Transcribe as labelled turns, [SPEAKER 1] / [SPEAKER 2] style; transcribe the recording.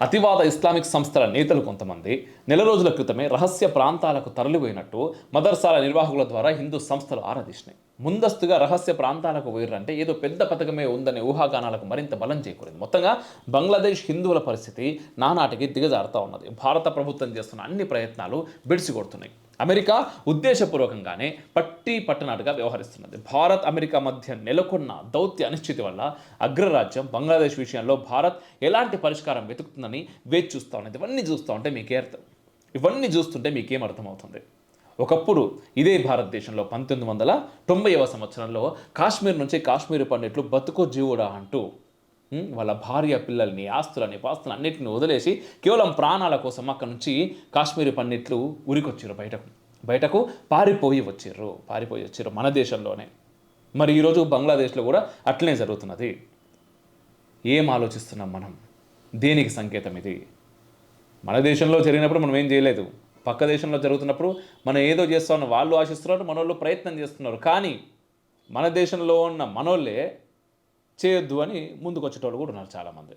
[SPEAKER 1] అతివాద Islamic సంస్థల నేతలు కొంతమంది నెల రోజుల క్రితమే రహస్య ప్రాంతాలకు తరలిపోయినట్టు మదర్సాల నిర్వాహకుల ద్వారా హిందూ సంస్థలు ఆరాధించినాయి ముందస్తుగా రహస్య ప్రాంతాలకు పోయిర్రంటే ఏదో పెద్ద పథకమే ఉందనే ఊహాగానాలకు మరింత బలం చేకూరింది. మొత్తంగా బంగ్లాదేశ్ హిందువుల పరిస్థితి నానాటికి దిగజారుతా ఉన్నది. భారత ప్రభుత్వం చేస్తున్న అన్ని ప్రయత్నాలు బిడిసి కొడుతున్నాయి అమెరికా ఉద్దేశపూర్వకంగానే పట్టి పట్టనాటుగా వ్యవహరిస్తున్నది. భారత్ అమెరికా మధ్య నెలకొన్న దౌత్య అనిశ్చితి వల్ల అగ్రరాజ్యం బంగ్లాదేశ్ విషయంలో భారత్ ఎలాంటి పరిష్కారం వెతుకుతుందని వేచి చూస్తూ ఉన్నది. ఇవన్నీ చూస్తూ ఉంటే మీకే అర్థం. ఇవన్నీ చూస్తుంటే మీకేం అర్థమవుతుంది? ఒకప్పుడు ఇదే భారతదేశంలో పంతొమ్మిది వందల తొంభైవ సంవత్సరంలో కాశ్మీర్ నుంచి కాశ్మీర్ పండిట్లు బతుకు జీవుడా అంటూ వాళ్ళ భార్య పిల్లల్ని ఆస్తులని పాస్తులు అన్నిటిని వదిలేసి కేవలం ప్రాణాల కోసం అక్కడ నుంచి కాశ్మీరీ పండిట్లు ఉరికొచ్చారు బయటకు. బయటకు పారిపోయి వచ్చారు పారిపోయి వచ్చారు మన దేశంలోనే. మరి ఈరోజు బంగ్లాదేశ్లో కూడా అట్లనే జరుగుతున్నది. ఏం ఆలోచిస్తున్నాం మనం? దేనికి సంకేతం ఇది? మన దేశంలో జరిగినప్పుడు మనం ఏం చేయలేదు. పక్క దేశంలో జరుగుతున్నప్పుడు మనం ఏదో చేస్తామని వాళ్ళు ఆశిస్తున్నారు మనోళ్ళు ప్రయత్నం చేస్తున్నారు. కానీ మన దేశంలో ఉన్న మనోళ్ళే చేయొద్దు అని ముందుకు వచ్చేటోళ్ళు కూడా ఉన్నారు చాలామంది.